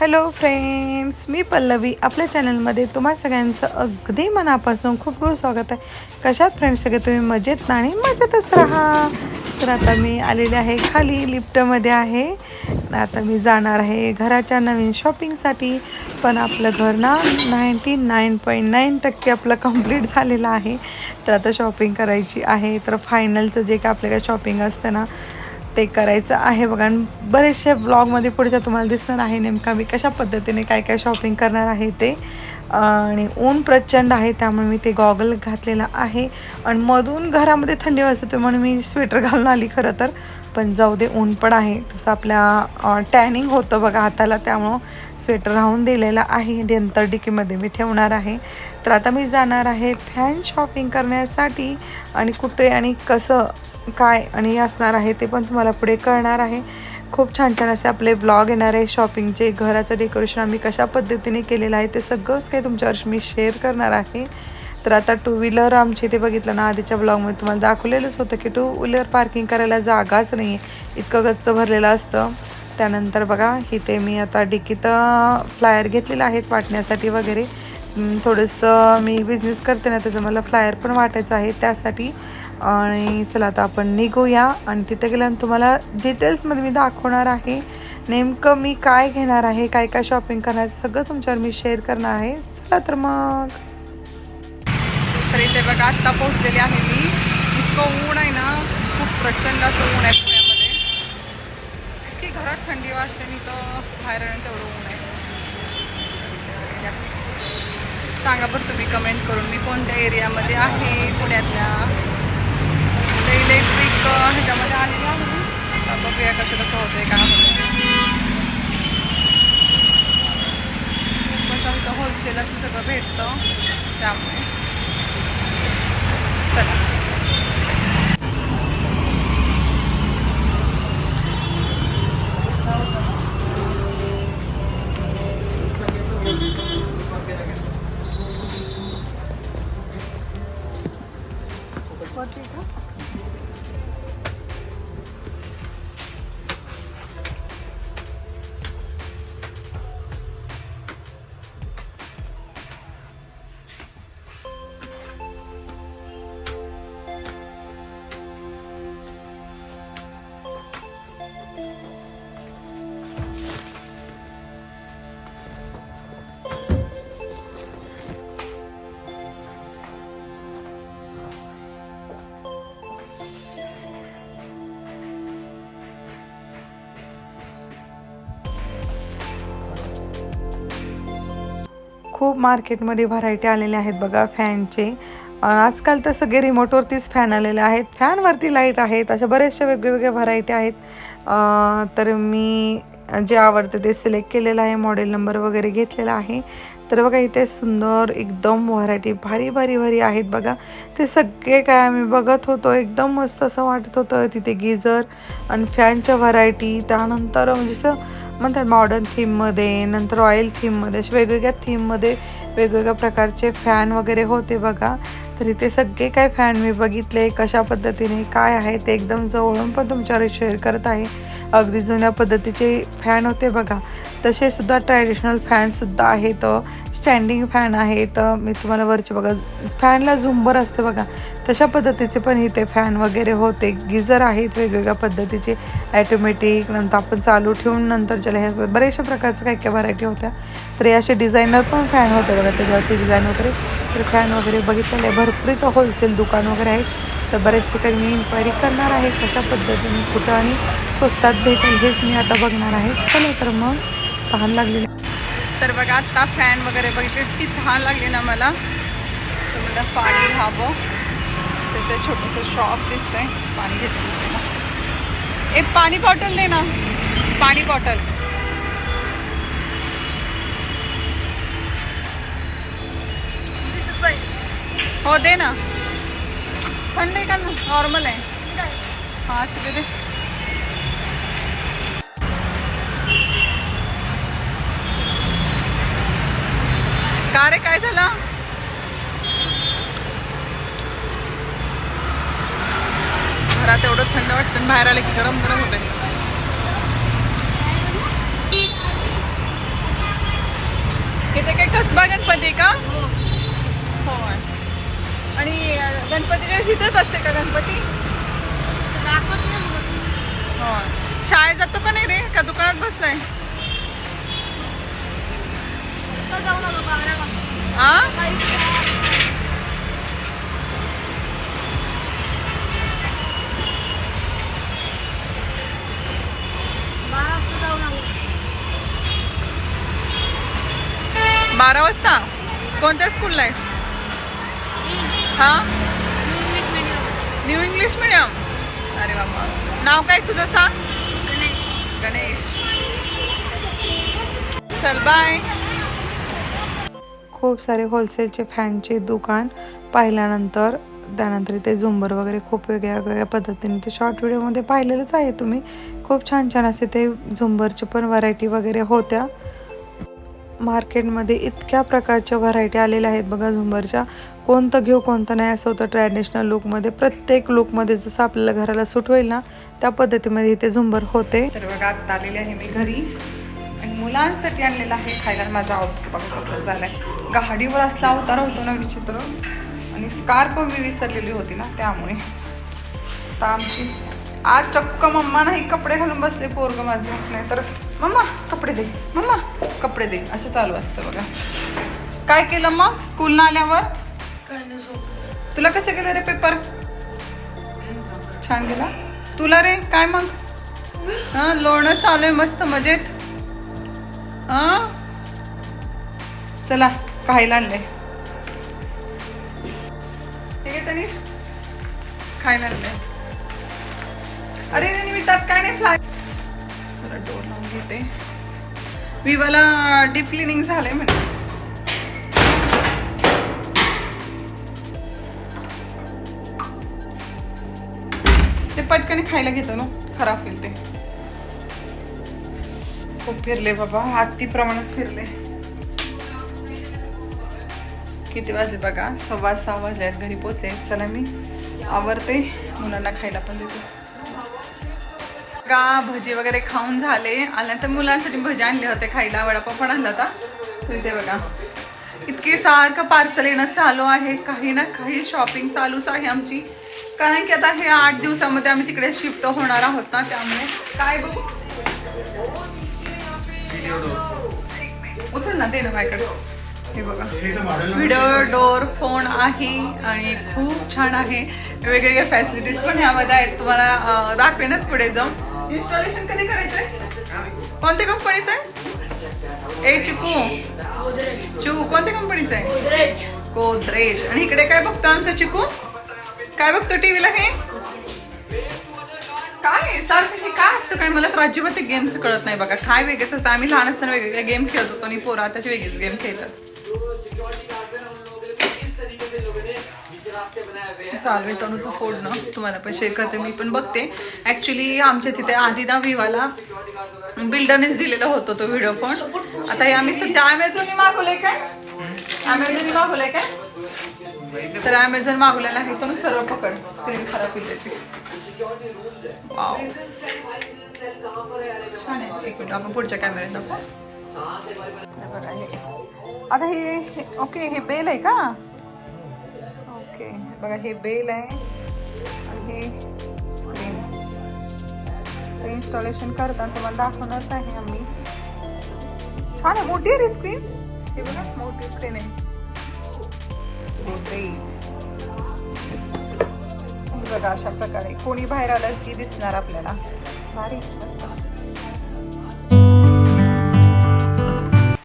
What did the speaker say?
Hello friends मी पल्लवी. आपल्या चॅनलमध्ये तुम्हा सगळ्यांचं अगदी मनापासून खूप खूप स्वागत आहे. कशात फ्रेंड्स सगळे तुम्ही मजेत ना? आणि मजेतच राहा. तर आता मी आलेले आहे खाली लिफ्टमध्ये आहे. आता मी जाणार आहे घराच्या नवीन शॉपिंगसाठी पण आपलं घर ना नाईंटी नाईन पॉईंट नाईन टक्के आपलं कंप्लीट झालेलं आहे. तर आता शॉपिंग करायची आहे. तर फायनलचं जे काय आपल्या काय शॉपिंग असतं ना ते करायचं आहे बघा. आणि बरेचसे ब्लॉगमध्ये पुढच्या तुम्हाला दिसणार आहे नेमका मी कशा पद्धतीने काय काय शॉपिंग करणार आहे ते. आणि ऊन प्रचंड आहे त्यामुळे मी ते गॉगल घातलेला आहे. आणि मधून घरामध्ये थंडी वाजते म्हणून मी स्वेटर घालून आली खरं तर. पण जाऊ दे ऊन पण आहे. तसं आपल्या टॅनिंग होतं बघा हाताला त्यामुळं स्वेटर राहून दिलेला आहे. नंतर डिकीमध्ये मी ठेवणार आहे. तर आता मी जाणार आहे फॅन शॉपिंग करण्यासाठी. आणि कुठे आणि कसं काय आणि असणार आहे ते पण तुम्हाला पुढे कळणार आहे. खूप छान छान असे आपले ब्लॉग येणार आहे शॉपिंगचे घराचं डेकोरेशन आम्ही कशा पद्धतीने केलेलं आहे ते सगळंच काही तुमच्यावर मी शेअर करणार आहे. तर आता टू व्हीलर आमची इथे बघितलं ना आधीच्या ब्लॉगमध्ये तुम्हाला दाखवलेलंच होतं की टू व्हीलर पार्किंग करायला जागाच नाही आहे इतकं गच्च भरलेलं असतं. त्यानंतर बघा इथे मी आता डिकीत फ्लायर घेतलेलं आहेत वाटण्यासाठी वगैरे. थोडंसं मी बिझनेस करते ना त्याचं मला फ्लायर पण वाटायचं आहे. त्यासाठी आणि चला आता आपण निघूया. आणि तिथे गेल्यानंतर तुम्हाला डिटेल्समध्ये मी दाखवणार आहे. नेमकं मी काय घेणार आहे काय काय शॉपिंग करणार सगळं तुमच्यावर मी शेअर करणार आहे. चला तर मग. तर इथे बघा आत्ता पोहोचलेली आहे मी. इतकं ऊन आहे ना खूप प्रचंड असं ऊन आहे पुण्यामध्ये. इतकी घरात थंडी वाजते मी तर बाहेर तेवढं ऊन आहे. सांगा बरं तुम्ही कमेंट करून मी कोणत्या एरियामध्ये आहे पुण्यातल्या? इलेक्ट्रिक ह्याच्यामध्ये आलेलं आहे आता बघूया कसं कसं होतंय का होतंय. कसं होलसेल असं सगळं भेटतं त्यामुळे. चला. वरती का? खूप मार्केटमध्ये व्हरायटी आलेल्या आहेत बघा फॅनचे. आजकाल तर सगळे रिमोटवरतीच फॅन आलेले आहेत. फॅनवरती लाइट आहेत अशा बऱ्याचशा वेगवेगळ्या व्हरायटी आहेत. तर मी जे आवडतं ते सिलेक्ट केलेलं आहे मॉडेल नंबर वगैरे घेतलेला आहे. तर बघा इथे सुंदर एकदम व्हरायटी भारी भारी भारी आहेत बघा. ते सगळे काय आम्ही बघत होतो एकदम मस्त असं वाटत होतं. तिथे गिझर आणि फॅनच्या व्हरायटी त्यानंतर म्हणजे असं म्हणतात मॉडर्न थीममध्ये नंतर ऑइल थीममध्ये अशा वेगवेगळ्या थीममध्ये वेगवेगळ्या प्रकारचे फॅन वगैरे होते बघा. तर इथे सगळे काय फॅन मी बघितले कशा पद्धतीने काय आहे ते एकदम जवळून पण तुमच्यावर शेअर करत आहे. अगदी जुन्या पद्धतीचे फॅन होते बघा. तसेसुद्धा ट्रॅडिशनल फॅनसुद्धा आहेत. स्टँडिंग फॅन आहेत मी तुम्हाला वरचे बघा फॅनला झुंबर असते बघा. तशा पद्धतीचे पण इथे फॅन वगैरे होते. गिझर आहेत वेगवेगळ्या पद्धतीचे. ॲटोमॅटिक नंतर आपण चालू ठेवून नंतर ज्याला ह्या बऱ्याचशा प्रकारच्या काही काही व्हरायटी होत्या. तर हे असे डिझायनर पण फॅन होते बघा त्याच्यावरती डिझाईन वगैरे. तर फॅन वगैरे बघितलेलं आहे भरपूर इथं होलसेल दुकान वगैरे आहेत. तर बऱ्याच ठिकाणी मी इन्क्वायरी करणार आहे कशा पद्धतीने कुठं आणि स्वस्तात भेटेल हेच मी आता बघणार आहे. चला तर मग तहान लागलेली तर बघा आत्ता फॅन वगैरे बघितले. इतकी तहान लागली ना मला. तर मला पाणी घ्यावं तिथे छोटंसं शॉप दिसतंय. पाणी घेतलं एक पाणी बॉटल दे ना. पाणी बॉटल हो दे ना. थंड आहे का ना? नॉर्मल आहे. हां असू दे. का रे? काय झालं? घरात एवढं थंड वाटतं बाहेर आले की गरम गरम होते ज्योतिबा गणपती का? हो. आणि गणपतीच्या तिथेच बसते का गणपती? हो शाळेत जातो का नाही रे? बारा वाजता? कोणत्या स्कूलला आहेस? हा? न्यू इंग्लिश मिडियम अरे बाबा. नाव काय तुझं सांग? गणेश. चल बाय खूप सारे होलसेलचे फॅनचे दुकान पाहिल्यानंतर त्यानंतर ते झुंबर वगैरे खूप वेगळ्या वेगळ्या पद्धतीने ते शॉर्ट व्हिडिओमध्ये पाहिलेलंच आहे तुम्ही. खूप छान छान असे ते झुंबरचे पण व्हरायटी वगैरे होत्या. मार्केटमध्ये इतक्या प्रकारच्या व्हरायटी आलेल्या आहेत बघा झुंबरच्या. कोणतं घेऊ कोणतं नाही असं होतं ट्रॅडिशनल लुकमध्ये प्रत्येक लुकमध्ये जसं आपल्याला घराला सूट होईल ना त्या पद्धतीमध्ये इथे झुंबर होते. तर बघा आता आलेले आहे मी घरी. आणि मुलांसाठी आणलेलं आहे खायला. माझा अवतार बघा कसला झालाय गाडीवर असला अवतार होतो ना विचित्र. आणि स्कार्फ मी विसरलेली होती ना त्यामुळे. आता आमची आज चक्क मम्मा नाही कपडे घालून बसले पोरग माझं. नाही तर मम्मा कपडे दे मम्मा कपडे दे. असं चालू असतं बघा. काय केलं मग? स्कूलला आल्यावर? तुला कसं गेलं रे पेपर छान गेला. तुला रे? काय मग? हा लोणं चालू आहे मस्त मजेत. हा? चला खायला आणलंय. ठीक आहे तनिष. खायला आणलंय. अरे नाही मी त्यात काय नाही फ्लाय चला डोर लावून घेते. विवाला डीप क्लिनिंग झालंय म्हणे. ते पटकन खायला घेतो ना खराब होईल ते. खूप फिरले बाबा अति प्रमाणात फिरले. किती वाजले बघा सव्वा सहा वाजल्यात घरी पोचले चला मी आवरते मुलांना खायला पण देते. का भजी वगैरे खाऊन झाले. आल्यानंतर मुलांसाठी भजी आणले होते खायला. वडापाव पण आणला होता. इथे बघा. इतके सारखं पार्सल येणं चालू आहे. काही ना काही शॉपिंग चालूच आहे आमची. कारण की आता हे आठ दिवसामध्ये आम्ही तिकडे शिफ्ट होणार आहोत ना त्यामुळे. काय बघू उचल ना दे ना माझ्याकडे. हे बघा. व्हिडिओ डोर फोन आहे आणि खूप छान आहे. वेगवेगळ्या फॅसिलिटीज पण ह्यामध्ये आहेत. तुम्हाला दाखवेनच पुढे जाऊन. इन्स्टॉलेशन कधी करायचंय? कोणत्या कंपनीचं आहे? ए चिकू. चिकू कोणत्या कंपनीचं आहे? गोदरेज. आणि इकडे काय बघतो आमचं चिकू? काय बघतो टीव्हीला हे? काय सारखं हे काय असतं काय? मला तर अजिबात ते गेम्स कळत नाही बघा. काय वेगळेच असतं. आम्ही लहान असताना वेगवेगळे गेम खेळत होतो आणि पोरं आताचे वेगळेच गेम खेळतात. चालू आहे तणूचं फोडणं तुम्हाला पण शेअर करते मी पण बघते. ऍक्च्युली आमच्या तिथे आधी ना विवाला बिल्डरनेच दिलेला होतो तो व्हिडिओ फोन आता हे आम्ही सध्या अमेझॉनने मागवलंय काय? अमेझॉनने मागवलंय काय? तर अमेझॉन मागवलेला आहे. तर सर्व पकड. स्क्रीन खराब होईल त्याची. छान आहे. एक मिनिट आपण पुढच्या कॅमेऱ्यात दाखवू आता हे हे- ओके हे बेल आहे का? बघा हे बेल आहे आणि हे स्क्रीन. ते इन्स्टॉलेशन करताना तुम्हाला दाखवणारच आहे आम्ही. छान आहे मोठी आहे रे स्क्रीन हे बघा मोठी स्क्रीन आहे. बघा अशा प्रकारे. कोणी बाहेर आलं की दिसणार आपल्याला. भारी मस्त.